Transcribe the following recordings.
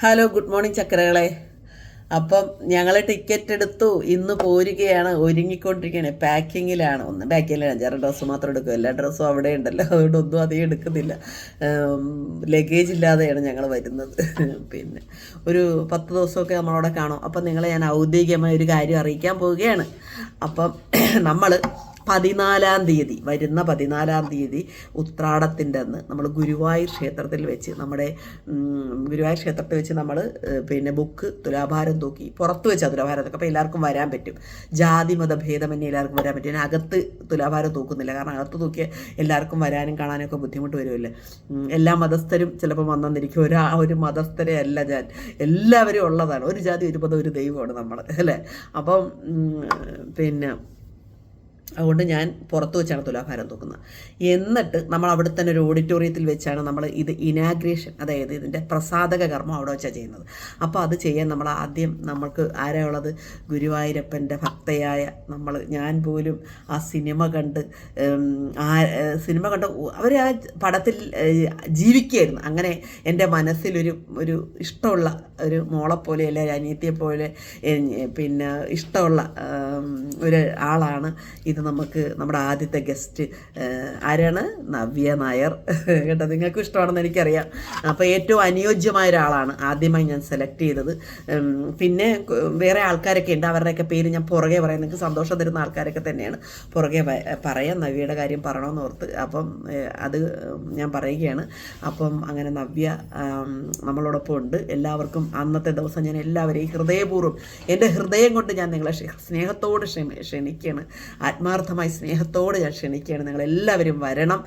Hello good morning ചക്രകളെ അപ്പം ഞങ്ങൾ ticket എടുത്തു. ഇന്ന് പോരുകയാണ്. ഒരുങ്ങിക്കൊണ്ടിരിക്കുകയാണ്. പാക്കിങ്ങിലാണ് ഒന്ന് പാക്കിങ്ങിലാണ് അഞ്ചാറ് ഡ്രസ്സ് മാത്രം എടുക്കും എല്ലാ ഡ്രസ്സും അവിടെ ഉണ്ടല്ലോ. അതുകൊണ്ട് ഒന്നും അധികം എടുക്കുന്നില്ല. ലഗേജ് ഇല്ലാതെയാണ് ഞങ്ങൾ വരുന്നത്. പിന്നെ ഒരു പത്ത് ദിവസമൊക്കെ നമ്മളവിടെ കാണും. അപ്പം നിങ്ങളെ ഞാൻ ഔദ്യോഗികമായ ഒരു കാര്യം അറിയിക്കാൻ പോവുകയാണ്. അപ്പം നമ്മൾ പതിനാലാം തീയതി വരുന്ന പതിനാലാം തീയതി ഉത്രാടത്തിന്റെ അന്ന് നമ്മൾ ഗുരുവായൂർ ക്ഷേത്രത്തിൽ വെച്ച് നമ്മുടെ ഗുരുവായൂർ ക്ഷേത്രത്തിൽ വെച്ച് നമ്മൾ പിന്നെ ബുക്ക് തുലാഭാരം തൂക്കി പുറത്ത് വെച്ചാൽ തുലാഭാരം തൂക്കി അപ്പോൾ എല്ലാവർക്കും വരാൻ പറ്റും. ജാതി മത ഭേദമന്യേ എല്ലാവർക്കും വരാൻ പറ്റും. ഞാൻ അകത്ത് തുലാഭാരം തൂക്കുന്നില്ല. കാരണം അകത്ത് തൂക്കിയ എല്ലാവർക്കും വരാനും കാണാനൊക്കെ ബുദ്ധിമുട്ട് വരുമല്ലേ. എല്ലാ മതസ്ഥരും ചിലപ്പോൾ വന്നെന്നിരിക്കും. ഒരു ആ ഒരു മതസ്ഥരെ അല്ല ഞാൻ. എല്ലാവരും ഉള്ളതാണ്. ഒരു ജാതി ഒരു മതം ഒരു ദൈവമാണ് നമ്മൾ അല്ലേ? അപ്പം പിന്നെ അതുകൊണ്ട് ഞാൻ പുറത്ത് വെച്ചാണ് തുലാഭാരം തൂക്കുന്നത്. എന്നിട്ട് നമ്മൾ അവിടെ തന്നെ ഒരു ഓഡിറ്റോറിയത്തിൽ വെച്ചാണ് നമ്മൾ ഇത് ഇനാഗ്രേഷൻ അതായത് ഇതിന്റെ പ്രസാദക കർമ്മം അവിടെ വെച്ചാണ് ചെയ്യുന്നത്. അപ്പോൾ അത് ചെയ്യാൻ നമ്മൾ ആദ്യം നമ്മൾക്ക് ആരാ ഗുരുവായൂരപ്പന്റെ ഭക്തയായ നമ്മൾ ഞാൻ പോലും ആ സിനിമ കണ്ട് ആ സിനിമ കണ്ട് അവർ ആ പടത്തിൽ ജീവിക്കുകയായിരുന്നു. അങ്ങനെ എന്റെ മനസ്സിലൊരു ഒരു ഇഷ്ടമുള്ള ഒരു മോളെപ്പോലെ അല്ലെ ഒരു അനിയത്തിയെ പോലെ പിന്നെ ഇഷ്ടമുള്ള ഒരു ആളാണ് ഇത് നമുക്ക് നമ്മുടെ ആദ്യത്തെ ഗസ്റ്റ് ആരാണ്? നവ്യ നായർ. കേട്ടോ നിങ്ങൾക്ക് ഇഷ്ടമാണെന്ന് എനിക്കറിയാം. അപ്പോൾ ഏറ്റവും അനുയോജ്യമായ ഒരാളാണ് ആദ്യമായി ഞാൻ സെലക്ട് ചെയ്തത്. പിന്നെ വേറെ ആൾക്കാരൊക്കെ ഉണ്ട്. അവരുടെയൊക്കെ പേര് ഞാൻ പുറകെ പറയാം. നിങ്ങൾക്ക് സന്തോഷം തരുന്ന ആൾക്കാരൊക്കെ തന്നെയാണ്. പുറകെ പറയാം. നവ്യയുടെ കാര്യം പറയണമെന്ന് ഓർത്ത് അപ്പം അത് ഞാൻ പറയുകയാണ്. അപ്പം അങ്ങനെ നവ്യ നമ്മളോടൊപ്പം ഉണ്ട്. എല്ലാവർക്കും അന്നത്തെ ദിവസം ഞാൻ എല്ലാവരെയും ഹൃദയപൂർവം എന്റെ ഹൃദയം കൊണ്ട് ഞാൻ നിങ്ങളെ സ്നേഹത്തോട് ക്ഷമ ക്ഷണിക്കുകയാണ്. ആത്മാർത്ഥമായി സ്നേഹത്തോട് ഞാൻ ക്ഷണിക്കുകയാണ്. നിങ്ങളെല്ലാവരും വരണം.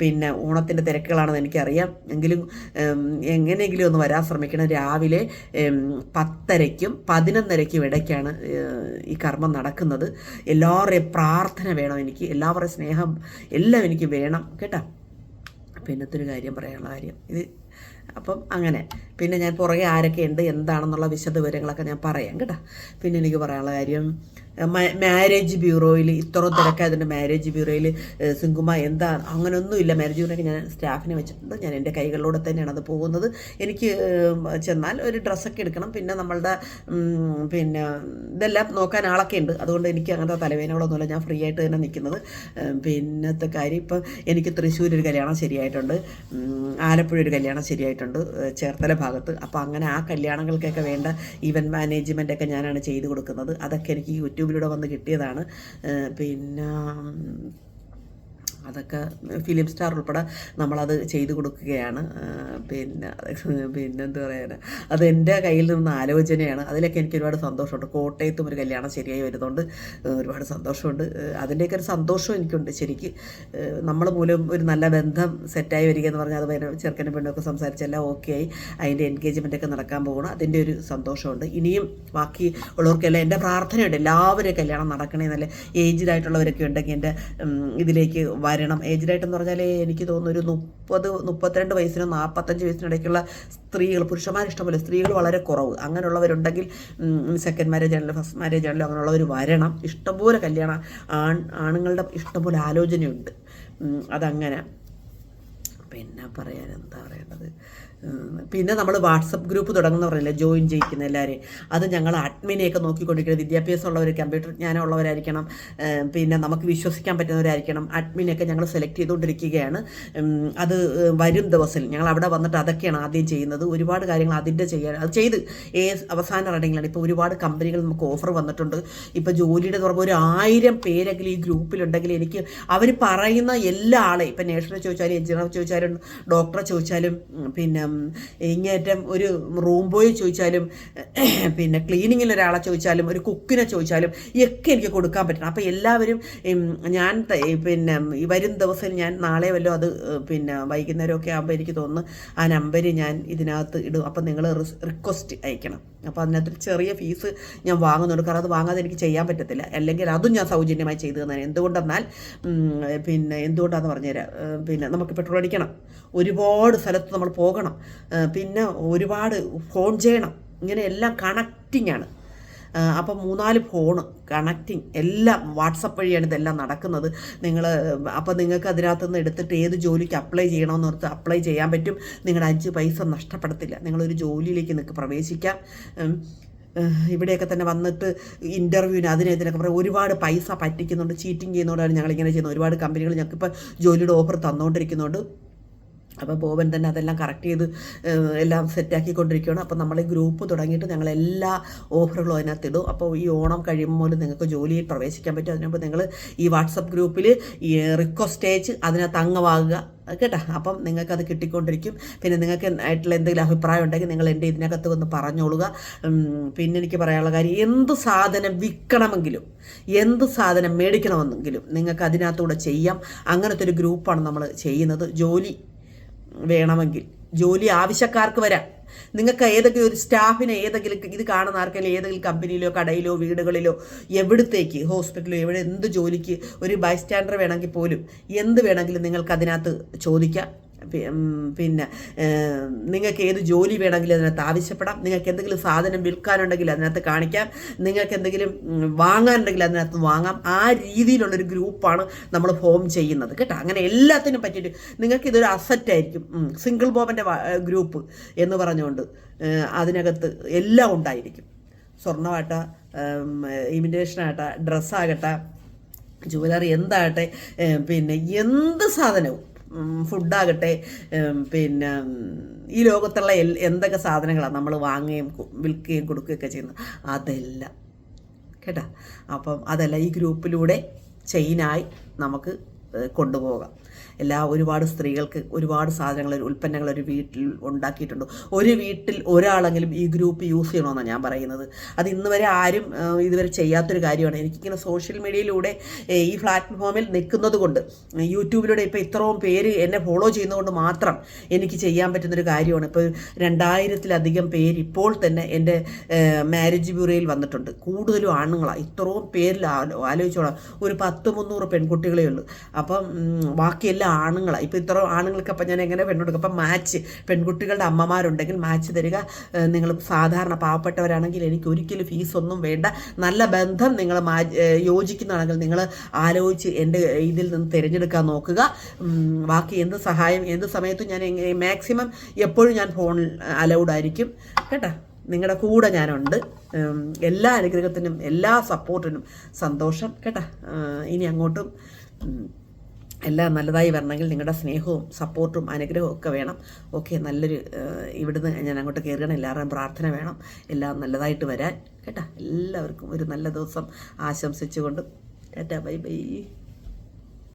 പിന്നെ ഓണത്തിന്റെ തിരക്കുകളാണെന്ന് എനിക്കറിയാം. എങ്കിലും എങ്ങനെയെങ്കിലും ഒന്ന് വരാൻ ശ്രമിക്കണം. രാവിലെ പത്തരയ്ക്കും പതിനൊന്നരയ്ക്കും ഇടയ്ക്കാണ് ഈ കർമ്മം നടക്കുന്നത്. എല്ലാവരുടെയും പ്രാർത്ഥന വേണം എനിക്ക്. എല്ലാവരുടെയും സ്നേഹം എല്ലാം എനിക്ക് വേണം. കേട്ടോ? പിന്നത്തെ ഒരു കാര്യം പറയാനുള്ള കാര്യം. ഇത് അപ്പം അങ്ങനെ. പിന്നെ ഞാൻ പുറകെ ആരൊക്കെ ഉണ്ട് എന്താണെന്നുള്ള വിശദ വിവരങ്ങളൊക്കെ ഞാൻ പറയാം. കേട്ടോ? പിന്നെ എനിക്ക് പറയാനുള്ള കാര്യം മാരേജ് ബ്യൂറോയിൽ ഇത്ര തിരക്കായതുകൊണ്ട് മാരേജ് ബ്യൂറോയിൽ സിങ്കുമ എന്താ അങ്ങനെയൊന്നുമില്ല മാരേജ് ബ്യൂറോയ്ക്ക് ഞാൻ സ്റ്റാഫിനെ വെച്ചിട്ടുണ്ട്. ഞാൻ എന്റെ കൈകളിലൂടെ തന്നെയാണ് അത് പോകുന്നത്. എനിക്ക് ചെന്നാൽ ഒരു ഡ്രസ്സൊക്കെ എടുക്കണം. പിന്നെ നമ്മളുടെ പിന്നെ ഇതെല്ലാം നോക്കാൻ ആളൊക്കെ ഉണ്ട്. അതുകൊണ്ട് എനിക്ക് അങ്ങനത്തെ തലവേദനകളൊന്നുമില്ല. ഞാൻ ഫ്രീ ആയിട്ട് തന്നെ നിൽക്കുന്നത്. പിന്നത്തെ കാര്യം ഇപ്പം എനിക്ക് തൃശ്ശൂർ ഒരു കല്യാണം ശരിയായിട്ടുണ്ട്. ആലപ്പുഴ ഒരു കല്യാണം ശരിയായിട്ടുണ്ട്. ചേർത്തല ഭാഗത്ത്. അപ്പോൾ അങ്ങനെ ആ കല്യാണങ്ങൾക്കൊക്കെ വേണ്ട ഈവന്റ് മാനേജ്മെന്റ് ഒക്കെ ഞാനാണ് ചെയ്തു കൊടുക്കുന്നത്. അതൊക്കെ എനിക്ക് യൂട്യൂബിലൂടെ വന്ന് കിട്ടിയതാണ്. പിന്നെ അതൊക്കെ ഫിലിം സ്റ്റാർ ഉൾപ്പെടെ നമ്മളത് ചെയ്തു കൊടുക്കുകയാണ്. പിന്നെ പിന്നെ എന്താ പറയുക അത് എന്റെ കയ്യിൽ നിന്ന് ആലോചനയാണ്. അതിലൊക്കെ എനിക്ക് ഒരുപാട് സന്തോഷമുണ്ട്. കോട്ടയത്തും ഒരു കല്യാണം ശരിയായി വരുന്നുണ്ട്. ഒരുപാട് സന്തോഷമുണ്ട്. അതിന്റെയൊക്കെ ഒരു സന്തോഷം എനിക്കുണ്ട് ശരിക്ക്. നമ്മൾ മൂലം ഒരു നല്ല ബന്ധം സെറ്റായി വരിക എന്ന് പറഞ്ഞാൽ അത് വരെ ചെറുക്കനും പെണ്ണൊക്കെ സംസാരിച്ചെല്ലാം ഓക്കെ ആയി. അതിന്റെ എൻഗേജ്മെന്റ് ഒക്കെ നടക്കാൻ പോകണം അതിന്റെ ഒരു സന്തോഷമുണ്ട്. ഇനിയും ബാക്കി ഉള്ളവർക്കെല്ലാം എന്റെ പ്രാർത്ഥനയുണ്ട്. എല്ലാവരും കല്യാണം നടക്കണേ ഏജ്ഡ് ആയിട്ടുള്ളവരൊക്കെ ഉണ്ടെങ്കിൽ എന്റെ ഇതിലേക്ക് ഇതിലേക്ക് വരണം. റേറ്റ് എന്ന് പറഞ്ഞാൽ എനിക്ക് തോന്നുന്നു ഒരു മുപ്പത് മുപ്പത്തിരണ്ട് വയസ്സിനും നാൽപ്പത്തഞ്ച് വയസ്സിനിടയ്ക്കുള്ള സ്ത്രീകൾ പുരുഷന്മാർ ഇഷ്ടംപോലെ സ്ത്രീകൾ വളരെ കുറവ്. അങ്ങനെയുള്ളവരുണ്ടെങ്കിൽ സെക്കൻഡ് മാരേജ് ആണല്ലോ ഫസ്റ്റ് മാരേജ് ആണല്ലോ അങ്ങനെയുള്ളവർ വരണം. ഇഷ്ടംപോലെ കല്യാണം ആൺ ആണുങ്ങളുടെ ഇഷ്ടംപോലെ ആലോചനയുണ്ട്. അതങ്ങനെ. പിന്നെ പറയാൻ എന്താ പറയേണ്ടത് പിന്നെ നമ്മൾ വാട്സപ്പ് ഗ്രൂപ്പ് തുടങ്ങുന്ന പറയില്ലേ ജോയിൻ ചെയ്യിക്കുന്ന എല്ലാവരെയും. അത് ഞങ്ങൾ അഡ്മിനെയൊക്കെ നോക്കിക്കൊണ്ടിരിക്കുന്നത് വിദ്യാഭ്യാസം ഉള്ളവർ കമ്പ്യൂട്ടർ ജ്ഞാനം ഉള്ളവരായിരിക്കണം പിന്നെ നമുക്ക് വിശ്വസിക്കാൻ പറ്റുന്നവരായിരിക്കണം. അഡ്മിനെയൊക്കെ ഞങ്ങൾ സെലക്ട് ചെയ്തുകൊണ്ടിരിക്കുകയാണ്. അത് വരും ദിവസം ഞങ്ങൾ അവിടെ വന്നിട്ട് അതൊക്കെയാണ് ആദ്യം ചെയ്യുന്നത്. ഒരുപാട് കാര്യങ്ങൾ അതിന്റെ ചെയ്യാൻ അത് ചെയ്ത് ഏ അവസാന റണ്ണിങ്ങിലാണ്. ഇപ്പോൾ ഒരുപാട് കമ്പനികൾ നമുക്ക് ഓഫർ വന്നിട്ടുണ്ട്. ഇപ്പോൾ ജോലിയുടെ തുറമ്പോൾ ഒരു ആയിരം പേരെങ്കിലും ഈ ഗ്രൂപ്പിലുണ്ടെങ്കിൽ എനിക്ക് അവർ പറയുന്ന എല്ലാ ആളെയും ഇപ്പം നേഴ്സിനെ ചോദിച്ചാലും എഞ്ചിനീയർ ചോദിച്ചാലും ഡോക്ടറെ ചോദിച്ചാലും പിന്നെ ഇങ്ങേറ്റം ഒരു റൂം ബോയ് ചോദിച്ചാലും പിന്നെ ക്ലീനിങ്ങിൽ ഒരാളെ ചോദിച്ചാലും ഒരു കുക്കിനെ ചോദിച്ചാലും ഒക്കെ എനിക്ക് കൊടുക്കാൻ പറ്റണം. അപ്പോൾ എല്ലാവരും ഞാൻ പിന്നെ വരും ദിവസം ഞാൻ നാളെ വല്ലോ അത് പിന്നെ വൈകുന്നേരമൊക്കെ ആകുമ്പോൾ എനിക്ക് തോന്നുന്നു ആ നമ്പർ ഞാൻ ഇതിനകത്ത് ഇടും. അപ്പം നിങ്ങൾ റിക്വസ്റ്റ് അയക്കണം. അപ്പോൾ അതിനകത്ത് ചെറിയ ഫീസ് ഞാൻ വാങ്ങുന്നുണ്ട്. കാരണം അത് വാങ്ങാതെ എനിക്ക് ചെയ്യാൻ പറ്റത്തില്ല. അല്ലെങ്കിൽ അതും ഞാൻ സൗജന്യമായി ചെയ്തു തന്നെ എന്തുകൊണ്ടെന്നാൽ പിന്നെ എന്തുകൊണ്ടാന്ന് പറഞ്ഞുതരാം. പിന്നെ നമുക്ക് പെട്രോൾ അടിക്കണം. ഒരുപാട് സ്ഥലത്ത് നമ്മൾ പോകണം. പിന്നെ ഒരുപാട് ഫോൺ ചെയ്യണം. ഇങ്ങനെ എല്ലാം കണക്റ്റിംഗ് ആണ് അപ്പം മൂന്നാൽ ഫോണ് കണക്റ്റിംഗ് എല്ലാം വാട്സപ്പ് വഴിയാണ് ഇതെല്ലാം നടക്കുന്നത്. നിങ്ങൾ അപ്പോൾ നിങ്ങൾക്ക് അതിനകത്ത് നിന്ന് എടുത്തിട്ട് ഏത് ജോലിക്ക് അപ്ലൈ ചെയ്യണമെന്ന് ഓർത്ത് അപ്ലൈ ചെയ്യാൻ പറ്റും. നിങ്ങളുടെ അഞ്ച് പൈസ നഷ്ടപ്പെടത്തില്ല. നിങ്ങളൊരു ജോലിയിലേക്ക് നിങ്ങൾക്ക് പ്രവേശിക്കാം. ഇവിടെയൊക്കെ തന്നെ വന്നിട്ട് ഇന്റർവ്യൂവിന് അതിന് ഇതിനൊക്കെ പറയും ഒരുപാട് പൈസ പറ്റിക്കുന്നുണ്ട്. ചീറ്റിംഗ് ചെയ്യുന്നതുകൊണ്ടാണ് ഞങ്ങളിങ്ങനെ ചെയ്യുന്നത്. ഒരുപാട് കമ്പനികൾ ഞങ്ങൾക്കിപ്പോൾ ജോലിയുടെ ഓഫർ തന്നുകൊണ്ടിരിക്കുന്നുണ്ട് അപ്പോൾ ബോബൻ തന്നെ അതെല്ലാം കറക്റ്റ് ചെയ്ത് എല്ലാം സെറ്റാക്കിക്കൊണ്ടിരിക്കുകയാണ് അപ്പോൾ നമ്മൾ ഈ ഗ്രൂപ്പ് തുടങ്ങിയിട്ട് ഞങ്ങൾ എല്ലാ ഓഫറുകളും അതിനകത്ത് ഇടും. അപ്പോൾ ഈ ഓണം കഴിയുമ്പോൾ നിങ്ങൾക്ക് ജോലിയിൽ പ്രവേശിക്കാൻ പറ്റും. അതിനുമ്പ് നിങ്ങൾ ഈ വാട്സപ്പ് ഗ്രൂപ്പിൽ ഈ റിക്വസ്റ്റ് അയച്ച് അതിനകത്ത് അംഗമാകുക. കേട്ടോ? അപ്പം നിങ്ങൾക്കത് കിട്ടിക്കൊണ്ടിരിക്കും. പിന്നെ നിങ്ങൾക്ക് ആയിട്ടുള്ള എന്തെങ്കിലും അഭിപ്രായം ഉണ്ടെങ്കിൽ നിങ്ങൾ എന്റെ ഇതിനകത്ത് വന്ന് പറഞ്ഞോളുക. പിന്നെ എനിക്ക് പറയാനുള്ള കാര്യം എന്ത് സാധനം വിൽക്കണമെങ്കിലും എന്ത് സാധനം മേടിക്കണമെന്നെങ്കിലും നിങ്ങൾക്ക് അതിനകത്തൂടെ ചെയ്യാം. അങ്ങനത്തെ ഒരു ഗ്രൂപ്പാണ് നമ്മൾ ചെയ്യുന്നത്. ജോലി വേണമെങ്കിൽ. ജോലി ആവശ്യക്കാർക്ക് വരാം. നിങ്ങൾക്ക് ഏതെങ്കിലും ഒരു സ്റ്റാഫിനെ ഏതെങ്കിലും ഇത് കാണുന്ന ആർക്കെങ്കിലും ഏതെങ്കിലും കമ്പനിയിലോ കടയിലോ വീടുകളിലോ എവിടത്തേക്ക് ഹോസ്പിറ്റലിലോ എവിടെ എന്ത് ജോലിക്ക് ഒരു ബൈസ്റ്റാൻഡർ വേണമെങ്കിൽ പോലും എന്ത് വേണമെങ്കിലും നിങ്ങൾക്ക് അതിനകത്ത് ചോദിക്കാം. പിന്നെ നിങ്ങൾക്ക് ഏത് ജോലി വേണമെങ്കിലും അതിനകത്ത് ആവശ്യപ്പെടാം. നിങ്ങൾക്ക് എന്തെങ്കിലും സാധനം വിൽക്കാനുണ്ടെങ്കിൽ അതിനകത്ത് കാണിക്കാം. നിങ്ങൾക്ക് എന്തെങ്കിലും വാങ്ങാനുണ്ടെങ്കിൽ അതിനകത്ത് വാങ്ങാം. ആ രീതിയിലുള്ളൊരു ഗ്രൂപ്പാണ് നമ്മൾ ഫോം ചെയ്യുന്നത് കേട്ടോ. അങ്ങനെ എല്ലാത്തിനും പറ്റിയിട്ട് നിങ്ങൾക്ക് ഇതൊരു അസറ്റ് ആയിരിക്കും. സിംഗിൾ ബോബന്റെ ഗ്രൂപ്പ് എന്ന് പറഞ്ഞുകൊണ്ട് അതിനകത്ത് എല്ലാം ഉണ്ടായിരിക്കും. സ്വർണമാട്ട ഇമിറ്റേഷനാകട്ടെ ഡ്രസ്സാകട്ടെ ജുവലറി എന്താകട്ടെ പിന്നെ എന്ത് സാധനവും ഫുഡാകട്ടെ പിന്നെ ഈ ലോകത്തുള്ള എന്തൊക്കെ സാധനങ്ങളാണ് നമ്മൾ വാങ്ങുകയും വിൽക്കുകയും കൊടുക്കുകയൊക്കെ ചെയ്യുന്നത്? അതെല്ലാം. കേട്ടോ? അപ്പം അതെല്ലാം ഈ ഗ്രൂപ്പിലൂടെ ചെയിനായി നമുക്ക് കൊണ്ടുപോകാം. എല്ലാ ഒരുപാട് സ്ത്രീകൾക്ക് ഒരുപാട് സാധനങ്ങൾ ഉൽപ്പന്നങ്ങൾ ഒരു വീട്ടിൽ ഉണ്ടാക്കിയിട്ടുണ്ട്. ഒരു വീട്ടിൽ ഒരാളെങ്കിലും ഈ ഗ്രൂപ്പ് യൂസ് ചെയ്യണമെന്നാണ് ഞാൻ പറയുന്നത്. അത് ഇന്ന് വരെ ആരും ഇതുവരെ ചെയ്യാത്തൊരു കാര്യമാണ്. എനിക്കിങ്ങനെ സോഷ്യൽ മീഡിയയിലൂടെ ഈ പ്ലാറ്റ്ഫോമിൽ നിൽക്കുന്നത് കൊണ്ട് യൂട്യൂബിലൂടെ ഇപ്പോൾ ഇത്രയും പേര് എന്നെ ഫോളോ ചെയ്യുന്നതുകൊണ്ട് മാത്രം എനിക്ക് ചെയ്യാൻ പറ്റുന്നൊരു കാര്യമാണ്. ഇപ്പോൾ രണ്ടായിരത്തിലധികം പേര് ഇപ്പോൾ തന്നെ എന്റെ മാരേജ് ബ്യൂറോയിൽ വന്നിട്ടുണ്ട്. കൂടുതലും ആണുങ്ങളാണ് ഇത്രയും പേരിൽ ആലോ- ആലോചിച്ചോളാം. ഒരു പത്ത് മുന്നൂറ് പെൺകുട്ടികളെ ഉള്ളൂ. അപ്പം ബാക്കി ആണുങ്ങളാണ് ഇപ്പോൾ ഇത്ര ആണുങ്ങൾക്ക് അപ്പം ഞാൻ എങ്ങനെ പെണ്ണെടുക്കും അപ്പം മാച്ച് പെൺകുട്ടികളുടെ അമ്മമാരുണ്ടെങ്കിൽ മാച്ച് തരിക. നിങ്ങൾ സാധാരണ പാവപ്പെട്ടവരാണെങ്കിൽ എനിക്ക് ഒരിക്കലും ഫീസൊന്നും വേണ്ട. നല്ല ബന്ധം നിങ്ങൾ മാ യോജിക്കുന്നതാണെങ്കിൽ നിങ്ങൾ ആലോചിച്ച് എന്റെ ഇതിൽ നിന്ന് തിരഞ്ഞെടുക്കാൻ നോക്കുക. ബാക്കി എന്ത് സഹായം എന്ത് സമയത്തും ഞാൻ മാക്സിമം എപ്പോഴും ഞാൻ ഫോണിൽ അലൗഡ് ആയിരിക്കും. കേട്ടോ? നിങ്ങളുടെ കൂടെ ഞാനുണ്ട്. എല്ലാ അനുഗ്രഹത്തിനും എല്ലാ സപ്പോർട്ടിനും സന്തോഷം. കേട്ടോ? ഇനി അങ്ങോട്ടും എല്ലാം നല്ലതായി വരണമെങ്കിൽ നിങ്ങളുടെ സ്നേഹവും സപ്പോർട്ടും അനുഗ്രഹവും ഒക്കെ വേണം. ഓക്കെ നല്ലൊരു ഇവിടുന്ന് ഞാൻ അങ്ങോട്ട് കയറുകയാണ്. എല്ലാവരുടെയും പ്രാർത്ഥന വേണം. എല്ലാം നല്ലതായിട്ട് വരാൻ. കേട്ടോ? എല്ലാവർക്കും ഒരു നല്ല ദിവസം ആശംസിച്ചുകൊണ്ട്. Tata bye bye.